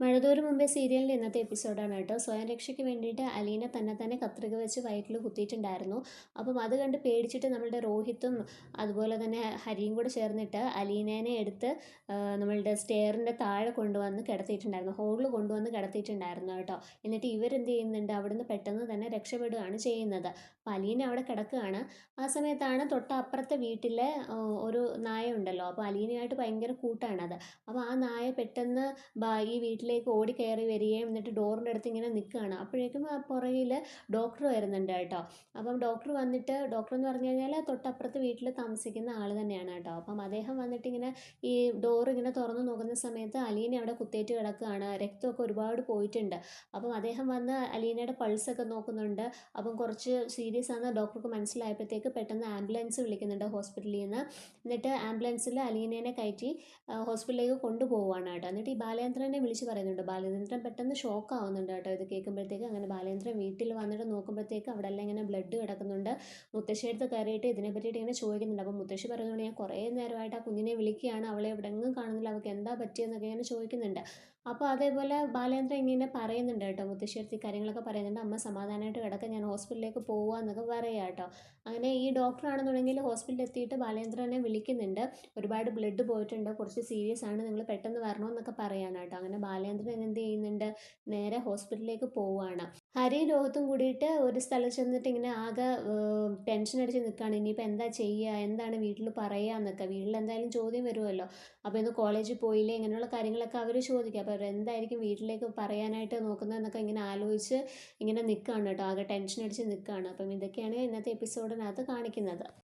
മഴതോരും മുമ്പേ സീരിയലിന്റെ ഇന്നത്തെ എപ്പിസോഡാണ് കേട്ടോ. സ്വയം രക്ഷയ്ക്ക് വേണ്ടിയിട്ട് അലീന തന്നെ തന്നെ കത്രിക വെച്ച് വയറ്റിൽ കുത്തിയിട്ടുണ്ടായിരുന്നു. അപ്പം അത് കണ്ട് പേടിച്ചിട്ട് നമ്മളുടെ രോഹിത്തും അതുപോലെ തന്നെ ഹരിയും കൂടെ ചേർന്നിട്ട് അലീനേനെ എടുത്ത് നമ്മളുടെ സ്റ്റെയറിന്റെ താഴെ കൊണ്ടുവന്ന് കിടത്തിയിട്ടുണ്ടായിരുന്നു. ഹോളിൽ കൊണ്ടുവന്ന് കിടത്തിയിട്ടുണ്ടായിരുന്നു കേട്ടോ. എന്നിട്ട് ഇവരെന്ത് ചെയ്യുന്നുണ്ട്? അവിടുന്ന് പെട്ടെന്ന് തന്നെ രക്ഷപ്പെടുകയാണ് ചെയ്യുന്നത്. അപ്പം അലീന അവിടെ കിടക്കുകയാണ്. ആ സമയത്താണ് തൊട്ടപ്പുറത്തെ വീട്ടിലെ ഒരു നായ ഉണ്ടല്ലോ. അപ്പോൾ അലീനയായിട്ട് ഭയങ്കര കൂട്ടാണത്. അപ്പോൾ ആ നായ പെട്ടെന്ന് ഈ വീട്ടിൽ വീട്ടിലേക്ക് ഓടി കയറി വരികയും എന്നിട്ട് ഡോറിന്റെ അടുത്ത് ഇങ്ങനെ നിൽക്കുകയാണ്. അപ്പോഴേക്കും ആ പുറകിൽ ഡോക്ടർ വരുന്നുണ്ട് കേട്ടോ. അപ്പം ഡോക്ടർ വന്നിട്ട് ഡോക്ടർ എന്ന് പറഞ്ഞു കഴിഞ്ഞാൽ തൊട്ടപ്പുറത്ത് വീട്ടിൽ താമസിക്കുന്ന ആൾ തന്നെയാണ് കേട്ടോ. അപ്പം അദ്ദേഹം വന്നിട്ട് ഇങ്ങനെ ഈ ഡോർ ഇങ്ങനെ തുറന്നു നോക്കുന്ന സമയത്ത് അലീന അവിടെ കുത്തേറ്റ് കിടക്കുകയാണ്. രക്തമൊക്കെ ഒരുപാട് പോയിട്ടുണ്ട്. അപ്പം അദ്ദേഹം വന്ന് അലീനയുടെ പൾസൊക്കെ നോക്കുന്നുണ്ട്. അപ്പം കുറച്ച് സീരിയസ് ആണെന്ന് ഡോക്ടർക്ക് മനസ്സിലായപ്പോഴത്തേക്ക് പെട്ടെന്ന് ആംബുലൻസ് വിളിക്കുന്നുണ്ട് ഹോസ്പിറ്റലിൽ നിന്ന്. എന്നിട്ട് ആംബുലൻസിൽ അലീനേനെ കയറ്റി ഹോസ്പിറ്റലിലേക്ക് കൊണ്ടുപോവുകയാണ് കേട്ടോ. എന്നിട്ട് ഈ ബാലചന്ദ്രനെ വിളിച്ച് പറയുന്നുണ്ട്. ബാലചന്ദ്രൻ പെട്ടെന്ന് ഷോക്ക് ആവുന്നുണ്ട് കേട്ടോ. ഇത് കേൾക്കുമ്പോഴത്തേക്ക് അങ്ങനെ ബാലചന്ദ്രൻ വീട്ടിൽ വന്നിട്ട് നോക്കുമ്പോഴത്തേക്ക് അവിടെ എല്ലാം ഇങ്ങനെ ബ്ലഡ് കിടക്കുന്നുണ്ട്. മുത്തശ്ശി അടുത്ത് കയറിയിട്ട് ഇതിനെ പറ്റിയിട്ട് ഇങ്ങനെ ചോദിക്കുന്നുണ്ട്. അപ്പോൾ മുത്തശ്ശി പറയുന്നുണ്ട് ഞാൻ കുറേ നേരമായിട്ട് ആ കുഞ്ഞിനെ വിളിക്കുകയാണ്. അവളെ എവിടെങ്ങും കാണുന്നില്ല. അവൾക്ക് എന്താ പറ്റിയെന്നൊക്കെ ഇങ്ങനെ ചോദിക്കുന്നുണ്ട്. അപ്പോൾ അതേപോലെ ബാലേന്ദ്രൻ ഇങ്ങനെ പറയുന്നുണ്ട് കേട്ടോ മുത്തശ്ശേരത്തി കാര്യങ്ങളൊക്കെ പറയുന്നുണ്ട്. അമ്മ സമാധാനമായിട്ട് കിടക്കാൻ ഞാൻ ഹോസ്പിറ്റലിലേക്ക് പോവുക എന്നൊക്കെ പറയുക കേട്ടോ. അങ്ങനെ ഈ ഡോക്ടറാണെന്നുണ്ടെങ്കിൽ ഹോസ്പിറ്റലിൽ എത്തിയിട്ട് ബാലേന്ദ്രനെ വിളിക്കുന്നുണ്ട്. ഒരുപാട് ബ്ലഡ് പോയിട്ടുണ്ട് കുറച്ച് സീരിയസ് ആണ് നിങ്ങൾ പെട്ടെന്ന് വരണമെന്നൊക്കെ പറയാണ് കേട്ടോ. അങ്ങനെ ബാലേന്ദ്രൻ എന്ത് ചെയ്യുന്നുണ്ട്? നേരെ ഹോസ്പിറ്റലിലേക്ക് പോവുകയാണ് ഹരി രോഹത്തും കൂടിയിട്ട് ഒരു സ്ഥലത്ത് ചെന്നിട്ട് ഇങ്ങനെ ആകെ ടെൻഷൻ അടിച്ച് നിൽക്കുകയാണ് ഇനിയിപ്പോൾ എന്താ ചെയ്യുക എന്താണ് വീട്ടിൽ പറയുക എന്നൊക്കെ വീട്ടിൽ എന്തായാലും ചോദ്യം വരുമല്ലോ അപ്പോൾ ഇന്ന് കോളേജിൽ പോയില്ലേ? ഇങ്ങനെയുള്ള കാര്യങ്ങളൊക്കെ അവർ ചോദിക്കുക അപ്പോൾ എന്തായിരിക്കും വീട്ടിലേക്ക് പറയാനായിട്ട് നോക്കുന്നതെന്നൊക്കെ ഇങ്ങനെ ആലോചിച്ച് ഇങ്ങനെ നിൽക്കുകയാണ് കേട്ടോ. ആകെ ടെൻഷൻ അടിച്ച് നിൽക്കുകയാണ് അപ്പം ഇതൊക്കെയാണ് ഇന്നത്തെ എപ്പിസോഡിനകത്ത് കാണിക്കുന്നത്.